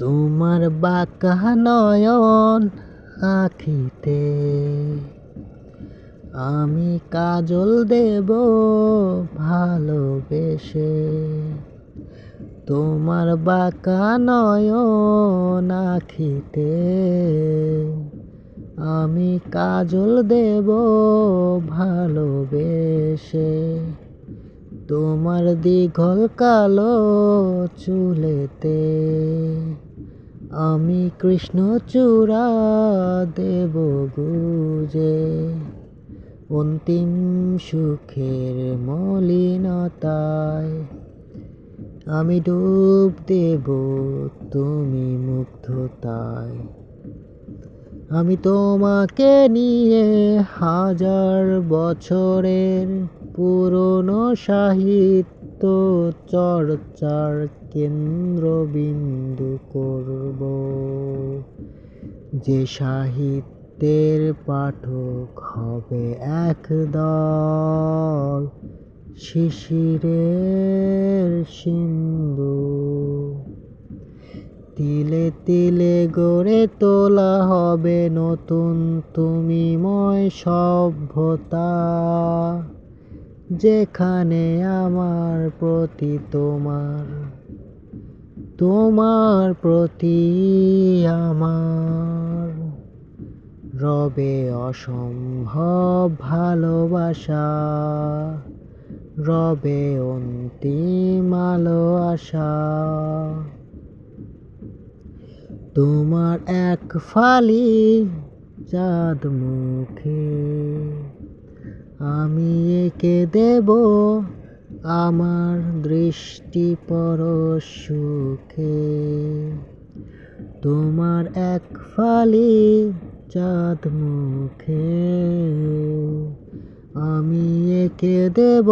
তোমার বাঁকা নয়ন আখিতে। আমি কাজল দেব ভালোবেসে। তোমার বাঁকা নয়ন আখিতে। আমি কাজল দেব ভালোবেসে। তোমার দীঘল কালো চুলেতে আমি কৃষ্ণচূড়া দেব গুজে। অন্তিম সুখের মলিনতায় আমি ডুব দেব তুমি মুগ্ধতায়। আমি তোমাকে নিয়ে হাজার বছরের পুরনো সাহিত্য চর্চার কেন্দ্রবিন্দু করব। যে সাহিত্যের পাঠক হবে একদল শিশিরের সিন্ধু। তিলে তিলে গড়ে তোলা হবে নতুন তুমিময় সভ্যতা। যেখানে আমার প্রতি তোমার তোমার প্রতি আমার। রবে অসম্ভব ভালোবাসা, রবে অন্তিম আলো আশা। তোমার এক ফালি চাঁদ মুখে আমি একে দেব আমার দৃষ্টি পরশ সুখে। তোমার এক ফালি চাঁদ মুখে। আমি একে দেব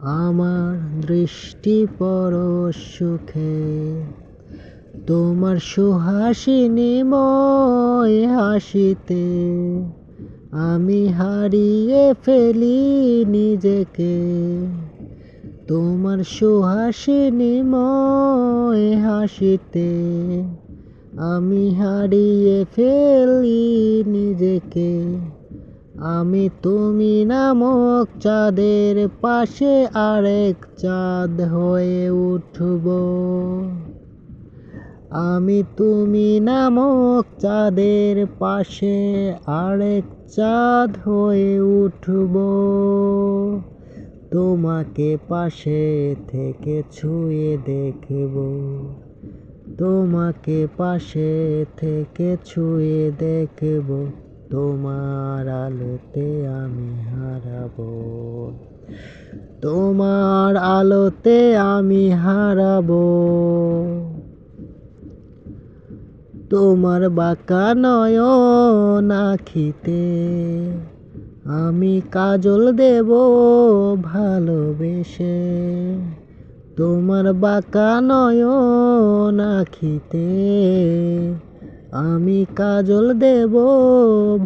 আমার দৃষ্টি পরশ সুখে। তোমার সুহাসিনীময় হাসিতে আমি হারিয়ে ফেলি নিজেকে। তোমার সুহাসিনীময় হাসিতে। আমি হারিয়ে ফেলি নিজেকে। আমি তুমি নামক চাঁদের পাশে আরেক চাঁদ হয়ে উঠব। আমি তুমি নামক চাঁদের পাশে আরেক চাঁদ হয়ে উঠব। তোমাকে পাশে থেকে ছুঁয়ে দেখব। তোমাকে পাশে থেকে ছুঁয়ে দেখব। তোমার আলোতে আমি হারাবো। তোমার আলোতে আমি হারাবো। তোমার বাঁকা নয়ন আখিতে। আমি কাজল দেব ভালোবেসে। তোমার বাঁকা নয়ন আখিতে। আমি কাজল দেব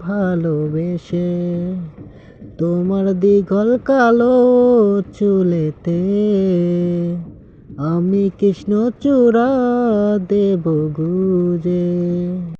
ভালোবেসে। তোমার দীঘল কালো চুলেতে। আমি কৃষ্ণচূড়া দেব গুজে।